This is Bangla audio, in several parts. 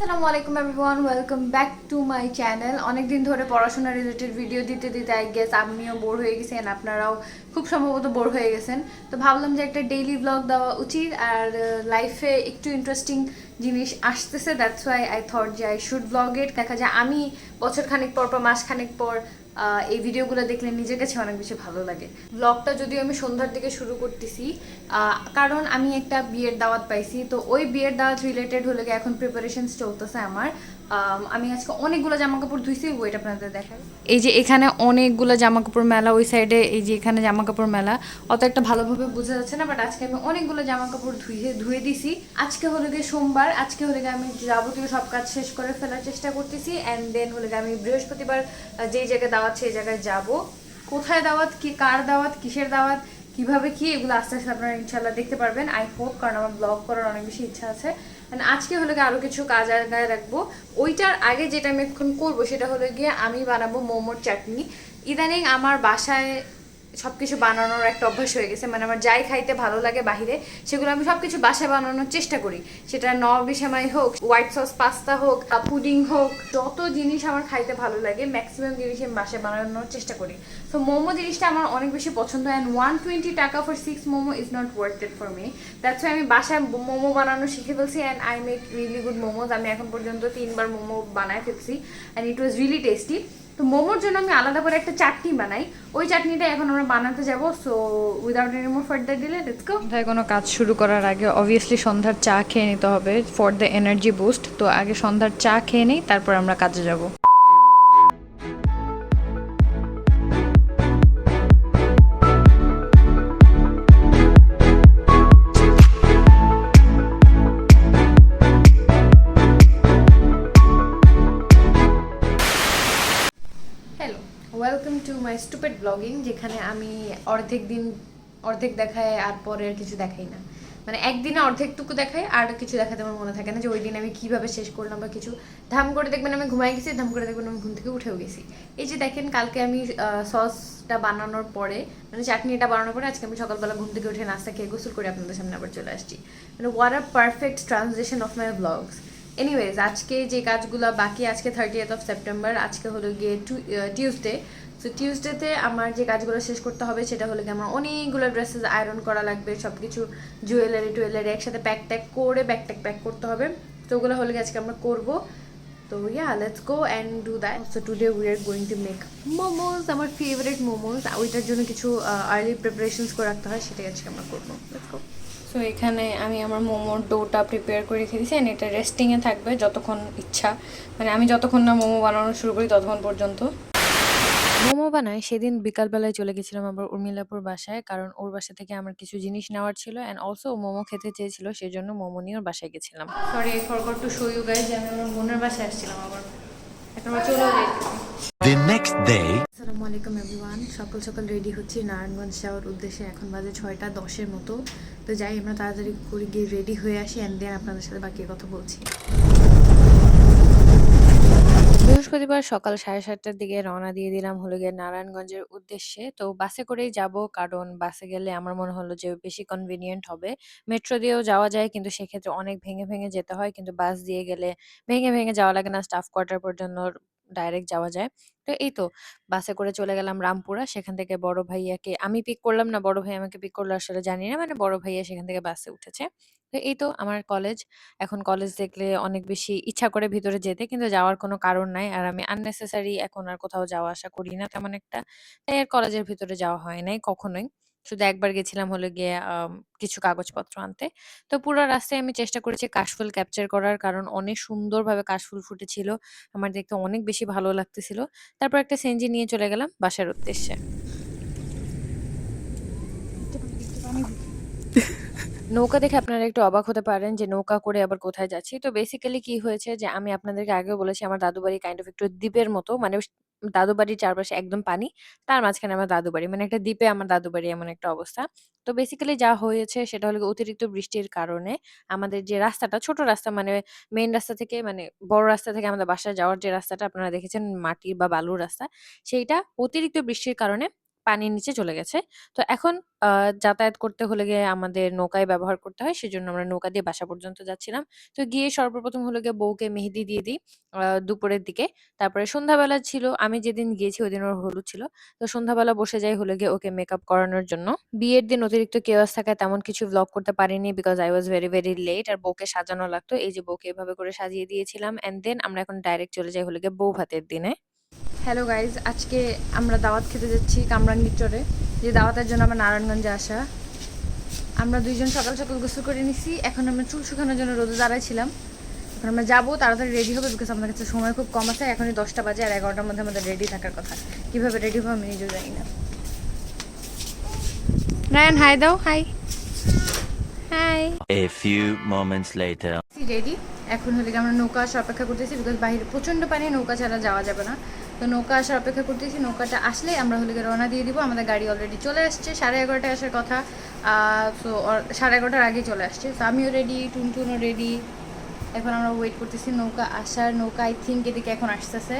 আসসালামু আলাইকুম everyone welcome back to my channel অনেকদিন ধরে পড়াশোনা রিলেটেড ভিডিও দিতে দিতে আই গেস আমিও বোর হয়ে গেছি আপনারাও খুব সম্ভবত বোর হয়ে গেছেন। তো ভাবলাম যে একটা ডেইলি ব্লগ দেওয়া উচিত আর লাইফে একটু ইন্টারেস্টিং জিনিস আসতেছে দ্যাটস ওয়াই আই থট যে আই শুড ব্লগ ইট দেখা যায় আমি বছর খানেক পর পর মাস খানেক পর এই ভিডিওগুলো দেখলে নিজের কাছে অনেক বেশি ভালো লাগে। ব্লগটা যদিও আমি সন্ধ্যার দিকে শুরু করতেছি কারণ আমি একটা বিয়ের দাওয়াত পাইছি। তো ওই বিয়ের দাওয়াত রিলেটেড হলে এখন প্রিপারেশন চলতেছে আমার। আম, আজকে অনেকগুলো জামা কাপড় ধুইছি ওইটা আপনাদের দেখাই। এই যে এখানে অনেকগুলো জামা কাপড় মেলা ওই সাইডে এই যে এখানে জামা কাপড় মেলা। অত একটা ভালোভাবে বোঝা যাচ্ছে না বাট আজকে আমি অনেকগুলো জামা কাপড় ধুয়ে ধুয়ে দিছি। আজকে হলো গিয়ে সোমবার আজকে হলে গিয়ে আমি যাবতীয় সব কাজ শেষ করে ফেলার চেষ্টা করতেছি অ্যান্ড দেন হলে গিয়ে আমি বৃহস্পতিবার যেই জায়গায় দাওয়াত সেই জায়গায় যাব। কোথায় দাওয়াত কি কার দাওয়াত কিসের দাওয়াত কীভাবে কি এগুলো আস্তে আস্তে আপনারা ইনশাল্লাহ দেখতে পারবেন আই হোপ কারণ আমার ব্লগ করার অনেক বেশি ইচ্ছা আছে। মানে আজকে হলো গিয়ে আরও কিছু কাজ আগায় রাখব। ওইটার আগে যেটা আমি এখন করব সেটা হলো গিয়ে আমি বানাবো মোমোর চাটনি। ইদানিং আমার বাসায় সব কিছু বানানোর একটা অভ্যাস হয়ে গেছে। মানে আমার যাই খাইতে ভালো লাগে বাহিরে, সেগুলো আমি সব কিছু বাসায় বানানোর চেষ্টা করি। সেটা নরবি সেমাই হোক, হোয়াইট সস, পাস্তা হোক পুডিং হোক, যত জিনিস আমার খাইতে ভালো লাগে ম্যাক্সিমাম জিনিস আমি বাসায় বানানোর চেষ্টা করি। তো মোমো জিনিসটা আমার অনেক বেশি পছন্দ অ্যান্ড ওয়ান টোয়েন্টি টাকা for six momo is not worth it for me that's আমি বাসায় মোমো বানানো শিখে ফেলছি and I make really good momos আমি এখন পর্যন্ত তিনবার মোমো বানায় ফেলছি and it was really tasty তো মোমোর জন্য আমি আলাদা করে একটা চাটনি বানাই। ওই চাটনিটা এখন আমরা বানাতে যাব so without any more further delay let's go তাই কোনো কাজ শুরু করার আগে অবভিয়াসলি সন্ধ্যার চা খেয়ে নিতে হবে ফর দ্য এনার্জি বুস্ট তো আগে সন্ধ্যার চা খেয়ে নিই, তারপর আমরা কাজে যাব। মাই স্টুপেড ব্লগিং যেখানে আমি অর্ধেক দিন, অর্ধেক দেখায় আর পরে আর কিছু দেখাই না। মানে একদিনে অর্ধেকটুকু দেখাই আর কিছু দেখাতে আমার মনে থাকে না যে ওই দিন আমি কীভাবে শেষ করলাম বা কিছু। ধাম করে দেখবেন আমি ঘুমাই গেছি, ধাম করে দেখবেন আমি ঘুম থেকে উঠেও গেছি। এই যে দেখেন, কালকে আমি সসটা বানানোর পরে মানে চাটনিটা বানানোর পরে আজকে আমি সকালবেলা ঘুম থেকে উঠে নাস্তা খেয়ে গোসল করে আপনাদের সামনে আবার চলে আসছি। মানে were a perfect transaction of my blogs anyways আজকে যে কাজগুলো বাকি, আজকে থার্টি অফ সেপ্টেম্বর আজকে হলো গিয়ে টিউসডে সো টিউসডেতে আমার যে কাজগুলো শেষ করতে হবে সেটা হলো কি আমার অনেকগুলো ড্রেসেস আয়রন করা লাগবে সব কিছু জুয়েলারি টুয়েলারি একসাথে প্যাক ট্যাক করে ব্যাক ট্যাক প্যাক করতে হবে। তো ওগুলো হলে আজকে আমরা করব। তো yeah let's go and do that so today we are going to make momos আমার ফেভারিট মোমোজ ওইটার জন্য কিছু আর্লি প্রিপারেশনস করে রাখতে হয় সেটাই আজকে আমরা করব। লেটস গো সো এখানে আমি আমার মোমোর ডোটা প্রিপেয়ার করে রেখে দিয়েছি অ্যান্ড এটা রেস্টিংয়ে থাকবে যতক্ষণ ইচ্ছা। মানে আমি যতক্ষণ না মোমো বানানো শুরু করি ততক্ষণ পর্যন্ত। মোমো বানায় সেদিন বিকালবেলায় চলে গেছিলাম আবার উর্মিলাপুর বাসায়। কারণ ওর বাসা থেকে আমার কিছু জিনিস নেওয়ার ছিল অ্যান্ড অলসো মোমো খেতে চেয়েছিল সেই জন্য মোমো নিয়ে ওর বাসায় গেছিলাম। Sorry I forgot to show you guys আমি আমার বোনের বাসায় আসছিলাম আবার। এখন চলে যাইতেছি The next day, আসসালামু আলাইকুম এভরিওয়ান সকাল সকাল রেডি হচ্ছি নারায়ণগঞ্জ যাওয়ার উদ্দেশ্যে এখন বাজে ছয়টা দশের মতো। তো যাই আমরা তাড়াতাড়ি করে গিয়ে রেডি হয়ে আসি অ্যান্ড দেন আপনাদের সাথে বাকি কথা বলছি। বৃহস্পতিবার সকাল সাড়ে সাতটার দিকে রওনা দিয়ে দিলাম হলো গিয়ে নারায়ণগঞ্জের উদ্দেশ্যে। তো বাসে করেই যাব কারণ বাসে গেলে আমার মনে হলো যে বেশি কনভিনিয়েন্ট হবে। মেট্রো দিয়েও যাওয়া যায় কিন্তু সেক্ষেত্রে অনেক ভেঙে ভেঙে যেতে হয়। কিন্তু বাস দিয়ে গেলে ভেঙে ভেঙে যাওয়া লাগে না। স্টাফ কোয়ার্টার পর্যন্ত ডাইরেক্ট যাওয়া যায়। তো এই তো, বাসে করে চলে গেলাম রামপুরা। সেখান থেকে বড় ভাইয়াকে, আমি পিক করলাম না, বড় ভাই আমাকে পিক করল আসলে জানি না মানে বড় ভাইয়া সেখান থেকে বাসে উঠেছে। তো এই তো আমার কলেজ এখন কলেজ দেখলে অনেক বেশি ইচ্ছা করে ভিতরে যেতে, কিন্তু যাওয়ার কোনো কারণ নাই। আর আমি আননেসেসারি এখন আর কোথাও যাওয়া আসা করি না তেমন একটা। তাই আর কলেজের ভিতরে যাওয়া হয় নাই কখনোই। শুধু একবার গেছিলাম হলে গিয়ে কিছু কাগজপত্র আনতে। তো পুরো রাস্তায় আমি চেষ্টা করেছি কাশফুল ক্যাপচার করার কারণ অনেক সুন্দরভাবে কাশফুল ফুটেছিল। আমার দেখতে অনেক বেশি ভালো লাগতেছিল। তারপর একটা সেনজি নিয়ে চলে গেলাম বাসার উদ্দেশ্যে। নৌকা দেখে আপনারা একটু অবাক হতে পারেন যে নৌকা করে আবার কোথায় যাচ্ছি। তো বেসিক্যালি কি হয়েছে যে আমি আপনাদেরকে আগেও বলেছি আমার দাদু বাড়ি কাইন্ড অফ একটু দ্বীপের মতো মানে দাদু বাড়ির চারপাশে একদম পানি, তার মাঝখানে আমার দাদু বাড়ি মানে একটা দ্বীপে আমার দাদু বাড়ি এমন একটা অবস্থা। তো বেসিক্যালি যা হয়েছে সেটা হলো অতিরিক্ত বৃষ্টির কারণে আমাদের যে রাস্তাটা, ছোট রাস্তা মানে মেন রাস্তা থেকে মানে বড় রাস্তা থেকে আমাদের বাসায় যাওয়ার যে রাস্তাটা আপনারা দেখেছেন মাটির বা বালুর রাস্তা, সেইটা অতিরিক্ত বৃষ্টির কারণে পানির নিচে চলে গেছে। তো এখন যাতায়াত করতে হলে গিয়ে আমাদের নৌকায় ব্যবহার করতে হয়। সেজন্য আমরা নৌকা দিয়ে বাসা পর্যন্ত যাচ্ছিলাম। তো গিয়ে সর্বপ্রথম হলো গিয়ে বউকে মেহেদি দিয়ে দিই দুপুরের দিকে। তারপরে সন্ধ্যাবেলা ছিল আমি যেদিন গিয়েছি ওই দিন ওর হলুদ ছিল। তো সন্ধ্যাবেলা বসে যাই হলো গিয়ে ওকে মেকআপ করানোর জন্য। বিয়ের দিন অতিরিক্ত কেওয়াস থাকায় তেমন কিছু ভ্লগ করতে পারিনি because I was very, very late আর বউকে সাজানো লাগতো। এই যে বউকে এভাবে করে সাজিয়ে দিয়েছিলাম অ্যান্ড দেন আমরা এখন ডাইরেক্ট চলে যাই হলো গিয়ে বউ ভাতের দিনে। হ্যালো গাইজ আজকে আমরা দাওয়াত খেতে যাচ্ছি কামরাঙ্গীর চরে যে দাওয়াতের জন্য আমরা নারায়ণগঞ্জে আসা। আমরা দুইজন সকাল সকাল গোসল করে নিছি। এখন আমরা চুল শুকানোর জন্য রোদে দাঁড়াইছিলাম এখন আমরা যাব তাড়াতাড়ি রেডি হবে বিকজ আমাদের কাছে সময় খুব কম আছে। এখনই দশটা বাজে আর এগারোটার মধ্যে আমাদের রেডি থাকার কথা। কীভাবে রেডি হব আমি নিজেও জানি না। রায়ন হাই দাও hi hi A few moments later. Ready এখন হলে আমরা নৌকা অপেক্ষা করতেছি বিকজ বাইরে প্রচণ্ড পানি নৌকা ছাড়া যাওয়া যাবে না। তো নৌকা আসার অপেক্ষা করতেছি। নৌকাটা আসলে আমরা হলে রওনা দিয়ে দিব। আমাদের গাড়ি অলরেডি চলে আসছে। সাড়ে এগারোটায় আসার কথা। সো সাড়ে এগারোটার আগে চলে আসছে। তো আমিও রেডি টুনটুনও রেডি এখন আমরা ওয়েট করতেছি নৌকা আসার। নৌকা আই থিঙ্ক এদিকে এখন আসতেছে।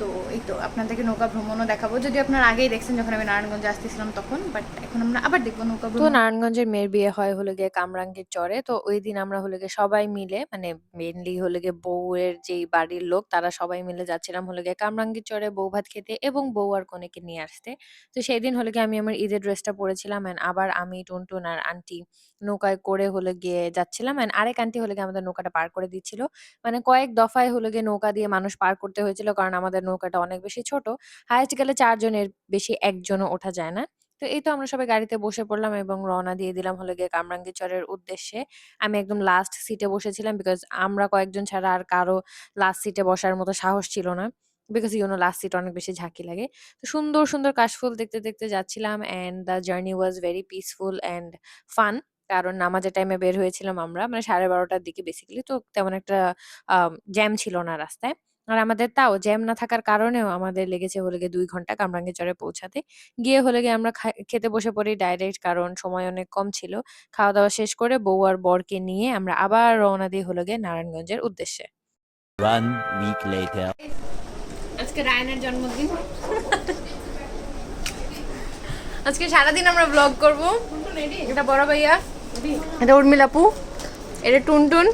তো এই তো আপনাদেরকে নৌকা ভ্রমণও দেখাবো যদি আপনারা আগেই দেখছেন যখন আমি নারায়ণগঞ্জে আসতেছিলাম তখন বাট এখন আমরা আবার দেখব নৌকা তো নারায়ণগঞ্জের মেয়ের বিয়ে হয় হলো গিয়ে কামরাঙ্গীর চরে। তো ওই দিন আমরা হলো গিয়ে সবাই মিলে মানে মেনলি হলো গিয়ে বউয়ের যেই বাড়ির লোক তারা সবাই মিলে যাচ্ছিলাম হলো গিয়ে কামরাঙ্গীর চরে বউ ভাত খেতে এবং বউ আর কনেকে নিয়ে আসতে। তো সেই দিন হলো গিয়ে আমি আমার ঈদের ড্রেসটা পরেছিলাম অ্যান্ড আবার আমি, টুনটুন আর আন্টি নৌকায় করে হলো গিয়ে যাচ্ছিলাম অ্যান্ড আরেক আন্টি হলো গিয়ে আমাদের নৌকাটা পার করে দিচ্ছিল। মানে কয়েক দফায় হলো গিয়ে নৌকা দিয়ে মানুষ পার করতে হয়েছিল কারণ আমাদের নৌকাটা অনেক বেশি ছোট। হাইয়েস্ট গেলে চারজনের বেশি একজনও ওঠা যায় না। তো এই তো আমরা সবাই গাড়িতে বসে পড়লাম এবং রওনা দিয়ে দিলাম হলো গিয়ে কামরাঙ্গীরচরের উদ্দেশ্যে। আমি একদম লাস্ট সিটে বসেছিলাম বিকজ আমরা কয়েকজন ছাড়া আর কারও লাস্ট সিটে বসার মতো সাহস ছিল না। বিকজ ইউনো লাস্ট সিট অনেক বেশি ঝাঁকি লাগে। তো সুন্দর, সুন্দর কাশফুল দেখতে, দেখতে যাচ্ছিলাম and the journey was very peaceful and fun. কারণ নামাজের টাইমে বের হয়েছিলাম আমরা। মানে সাড়ে বারোটার দিকে বেসিক্যালি। তো তেমন একটা জ্যাম ছিল না রাস্তায়। আর আমাদের তাও জ্যাম না থাকার কারণেও আমাদের লেগেছে হলে গিয়ে ২ ঘণ্টা কামরাঙ্গীরচরে পৌঁছাতে। গিয়ে হলে গিয়ে আমরা খা খেতে বসে পড়ি ডাইরেক্ট কারণ সময় অনেক কম ছিল। খাওয়া-দাওয়া শেষ করে বউ আর বরকে নিয়ে আমরা আবার রওনা দিই হলো গিয়ে নারায়ণগঞ্জের উদ্দেশ্যে। One week later. আজকে রায়নের জন্মদিন আজকে সারাদিন আমরা ব্লগ করব এটা বড় ভাইয়া এটা উর্মিলাপু এটা টুনটুন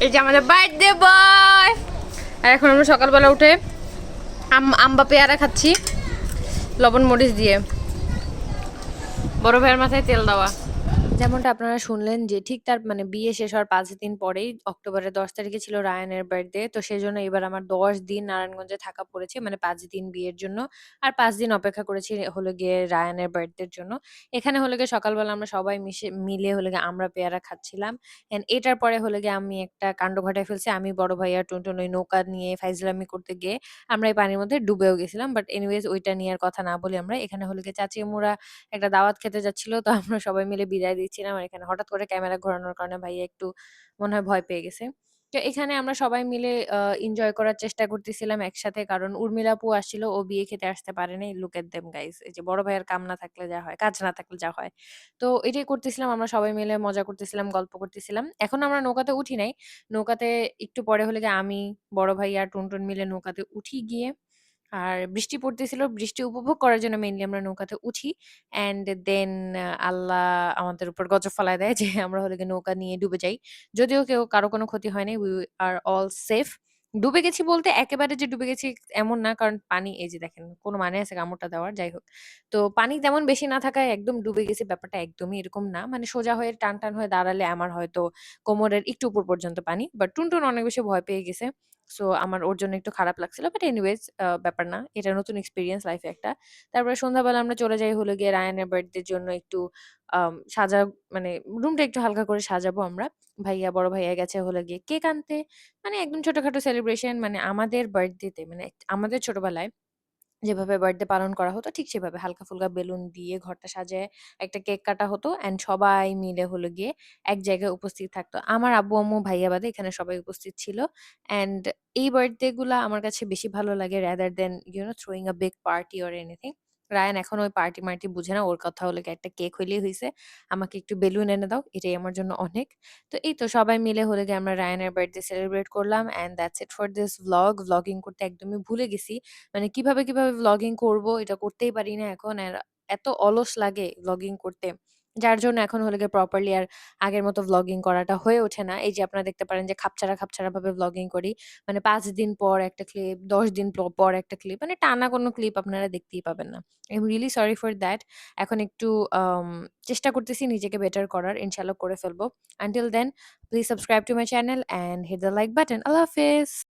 এই যে আমাদের বার্থডে বয় আর এখন আমরা সকালবেলা উঠে আম আম্বা পেয়ারা খাচ্ছি, লবণ মরিচ দিয়ে। বড় ভাইয়ের মাথায় তেল দেওয়া। যেমনটা আপনারা শুনলেন যে ঠিক তার মানে বিয়ে শেষ হওয়ার ৫ দিন পরেই অক্টোবরের ১০ তারিখে ছিল রায়ানের বার্থডে। তো সেজন্য এবার আমার ১০ দিন নারায়ণগঞ্জে থাকা পড়েছে। মানে ৫ দিন বিয়ের জন্য। আর ৫ দিন অপেক্ষা করেছি হলো গিয়ে রায়ানের বার্থডের জন্য। এখানে হলো গিয়ে সকালবেলা আমরা সবাই মিশে মিলে হলো গিয়ে আমরা পেয়ারা খাচ্ছিলাম। অ্যান্ড এটার পরে হলো গিয়ে আমি একটা কাণ্ড ঘটায় ফেলছি। আমি, বড় ভাই আর টুনটুন ওই নৌকা নিয়ে ফাইজলামি করতে গিয়ে আমরা এই পানির মধ্যে ডুবেও গেছিলাম। বাট এনিওয়েজ ওইটা নিয়ে আর কথা না বলি আমরা। এখানে হলো গিয়ে চাচি আম্মুরা একটা দাওয়াত খেতে যাচ্ছিল। তো আমরা সবাই মিলে বিদায় দিচ্ছিলাম। আর এখানে হঠাৎ করে ক্যামেরা ঘোরানোর কারণে ভাইয়া একটু মনে হয় ভয় পেয়ে গেছে। তো এখানে আমরা সবাই মিলে এনজয় করার চেষ্টা করতেছিলাম একসাথে। কারণ উর্মিলা আপু আসছিল। ও বিয়ে খেতে আসতে পারে নাই। Look at them guys. এই যে বড় ভাইয়ের কাম না থাকলে যা হয়, কাজ না থাকলে যা হয়। তো এটাই করতেছিলাম আমরা সবাই মিলে মজা করতেছিলাম, গল্প করতেছিলাম। এখন আমরা নৌকাতে উঠি নাই। নৌকাতে একটু পরে হলে আমি, বড় ভাই আর টুনটুন মিলে নৌকাতে উঠি গিয়ে আর বৃষ্টি পড়তেছিল। বৃষ্টি উপভোগ করার জন্য মেইনলি আমরা নৌকাতে উঠি। অ্যান্ড দেন আল্লাহ আমাদের উপর গজব ফালায় দেয় যে আমরা হলে গিয়ে নৌকা নিয়ে ডুবে যাই। যদিও কেউ কারও কোনো ক্ষতি হয়নি উই আর অল সেফ। ডুবে গেছি বলতে একেবারে যে ডুবে গেছি এমন না। কারণ পানি এই যে দেখেন কোনো মানে আছে কামড়টা দেওয়ার? যাই হোক। তো পানি তেমন বেশি না থাকায় একদম ডুবে গেছি ব্যাপারটা একদমই এরকম না। মানে সোজা হয়ে টান, টান হয়ে দাঁড়ালে আমার হয়তো কোমরের একটু উপর পর্যন্ত পানি। বাট টুনটুন অনেক বেশি ভয় পেয়ে গেছে। সো আমার ওর জন্য একটু খারাপ লাগছিল। বাট এনিওয়েজ ব্যাপার না। এটা নতুন এক্সপিরিয়েন্স লাইফে একটা। তারপরে সন্ধ্যাবেলা আমরা চলে যাই হলো গিয়ে রায়ানের বার্থডের জন্য একটু সাজা মানে রুমটা একটু হালকা করে সাজাবো আমরা। ভাইয়া, বড় ভাইয়া গেছে হলো গিয়ে কেক আনতে। মানে একদম ছোটখাটো সেলিব্রেশন মানে আমাদের বার্থডেতে মানে আমাদের ছোটবেলায় যেভাবে বার্থডে পালন করা হতো ঠিক সেভাবে হালকা-ফুলকা বেলুন দিয়ে ঘরটা সাজায় একটা কেক কাটা হতো অ্যান্ড সবাই মিলে হলো গিয়ে এক জায়গায় উপস্থিত থাকতো। আমার আব্বু-আম্মু, ভাইয়া বাদে এখানে সবাই উপস্থিত ছিল। অ্যান্ড এই বার্থডে গুলা আমার কাছে বেশি ভালো লাগে rather then you know no throwing a big party or anything. Rayan এখন ওই পার্টি-মার্টি বুঝে না। ওর কথা হলো একটা কেক হইলেই হয়েছে আমাকে একটু বেলুন এনে দাও। এটাই আমার জন্য অনেক। তো এই তো সবাই মিলে হলে গিয়ে আমরা রায়ানের বার্থডে সেলিব্রেট করলাম and that's it for this vlog. Vlogging করতে একদমই ভুলে গেছি। মানে কীভাবে, কীভাবে ভ্লগিং করব এটা করতেই পারি না এখন। এত অলস লাগে ভ্লগিং করতে। যার জন্য এখন হলে গিয়ে প্রপারলি আর আগের মতো ভ্লগিং করাটা হয়ে ওঠে না। এই যে আপনারা দেখতে পারেন যে খাপছাড়া, খাপছাড়া ভাবে ভ্লগিং করি। মানে পাঁচ দিন পর একটা ক্লিপ, ১০ দিন পর একটা ক্লিপ। মানে টানা কোনো ক্লিপ আপনারা দেখতেই পাবেন না। I am really sorry for that. এখন একটু চেষ্টা করতেছি নিজেকে বেটার করার। ইনশাআল্লাহ করে ফেলব until then please subscribe to my channel and hit the like button. আল্লাহ হাফেজ।